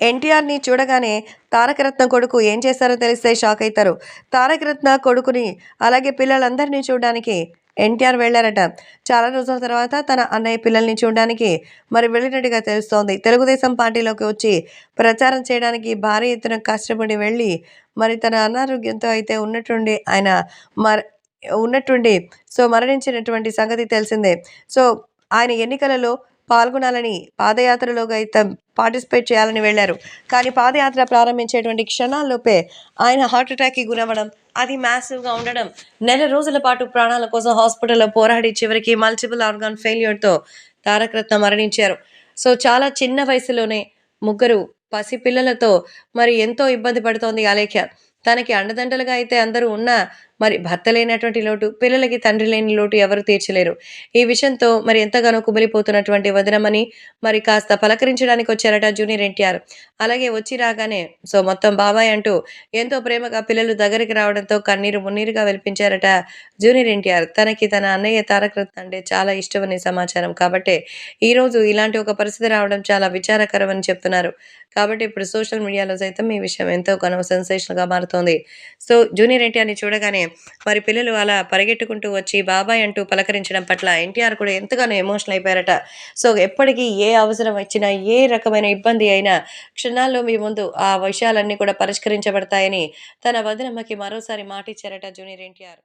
ఎన్టీఆర్ని చూడగానే తారకరత్న కొడుకు ఏం చేశారో తెలిస్తే షాక్ అవుతారు తారకరత్న కొడుకుని అలాగే పిల్లలందరినీ చూడడానికి ఎన్టీఆర్ వెళ్ళారట. చాలా రోజుల తర్వాత తన అన్నయ్య పిల్లల్ని చూడడానికి మరి వెళ్ళినట్టుగా తెలుస్తోంది. తెలుగుదేశం పార్టీలోకి వచ్చి ప్రచారం చేయడానికి భారీ ఎత్తున కష్టపడి వెళ్ళి మరి తన అనారోగ్యంతో అయితే ఉన్నట్టుండి ఆయన మర ఉన్నట్టుండి సో మరణించినటువంటి సంగతి తెలిసిందే. సో ఆయన ఎన్నికలలో పాల్గొనాలని పాదయాత్రలో అయితే పార్టిసిపేట్ చేయాలని వెళ్ళారు. కానీ పాదయాత్ర ప్రారంభించేటువంటి క్షణాల్లోపే ఆయన హార్ట్ అటాక్కి గురవ్వడం అది మ్యాసివ్గా ఉండడం నెల రోజుల పాటు ప్రాణాల కోసం హాస్పిటల్లో పోరాడి చివరికి మల్టిపుల్ ఆర్గాన్ ఫెయిల్యూర్తో తారకరత్న మరణించారు. సో చాలా చిన్న వయసులోనే ముగ్గురు పసిపిల్లలతో మరి ఎంతో ఇబ్బంది పడుతోంది అలేఖ్య తనకి అండదండలుగా అయితే అందరూ ఉన్నా మరి భర్త లేనటువంటి లోటు పిల్లలకి తండ్రి లేని లోటు ఎవరు తీర్చలేరు. ఈ విషయంతో మరి ఎంతగానో కుమిలిపోతున్నటువంటి వదినమని మరి కాస్త పలకరించడానికి వచ్చారట జూనియర్ ఎన్టీఆర్. అలాగే వచ్చి రాగానే సో మొత్తం బాబాయ్ అంటూ ఎంతో ప్రేమగా పిల్లలు దగ్గరికి రావడంతో కన్నీరు మున్నీరుగా వెలిపించారట జూనియర్ ఎన్టీఆర్. తనకి తన అన్నయ్య తారకరత్న అంటే చాలా ఇష్టమనే సమాచారం. కాబట్టి ఈరోజు ఇలాంటి ఒక పరిస్థితి రావడం చాలా విచారకరం అని చెప్తున్నారు. కాబట్టి ఇప్పుడు సోషల్ మీడియాలో సైతం ఈ విషయం ఎంతో కనుమ సెన్సేషన్గా మారుతోంది. సో జూనియర్ ఎన్టీఆర్ని చూడగానే మరి పిల్లలు అలా పరిగెట్టుకుంటూ వచ్చి బాబాయ్ అంటూ పలకరించడం పట్ల ఎన్టీఆర్ కూడా ఎంతగానో ఎమోషనల్ అయిపోయారట. సో ఎప్పటికీ ఏ అవసరం వచ్చినా ఏ రకమైన ఇబ్బంది అయినా క్షణాల్లో మీ ముందు ఆ విషయాలన్నీ కూడా పరిష్కరించబడతాయని తన వదినమ్మకి మరోసారి మాటిచ్చారట జూనియర్ ఎన్టీఆర్.